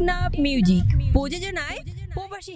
Teknaf music প্রযোজনায় প্রবাসী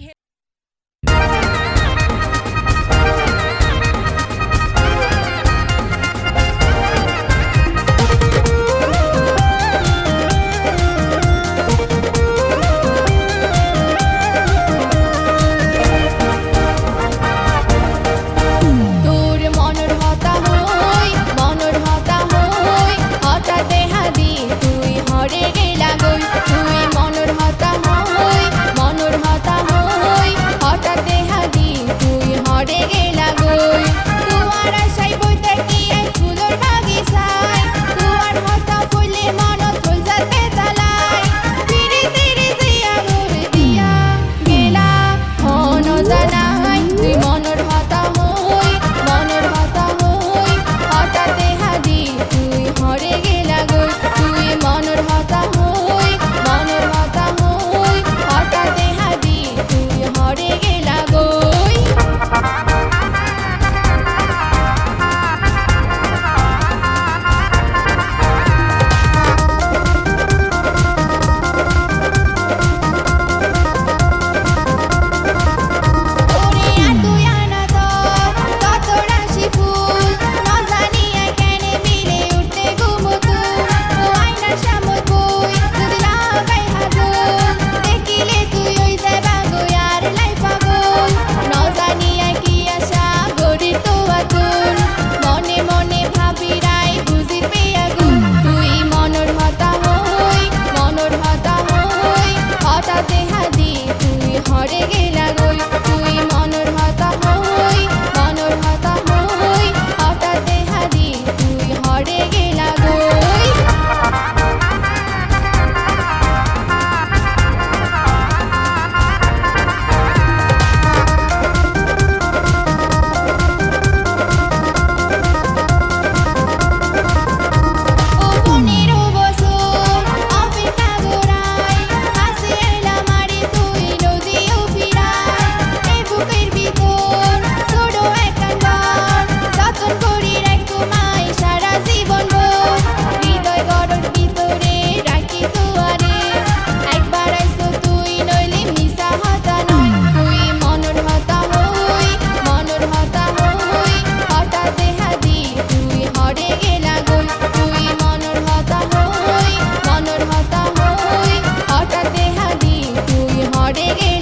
পড়ে গে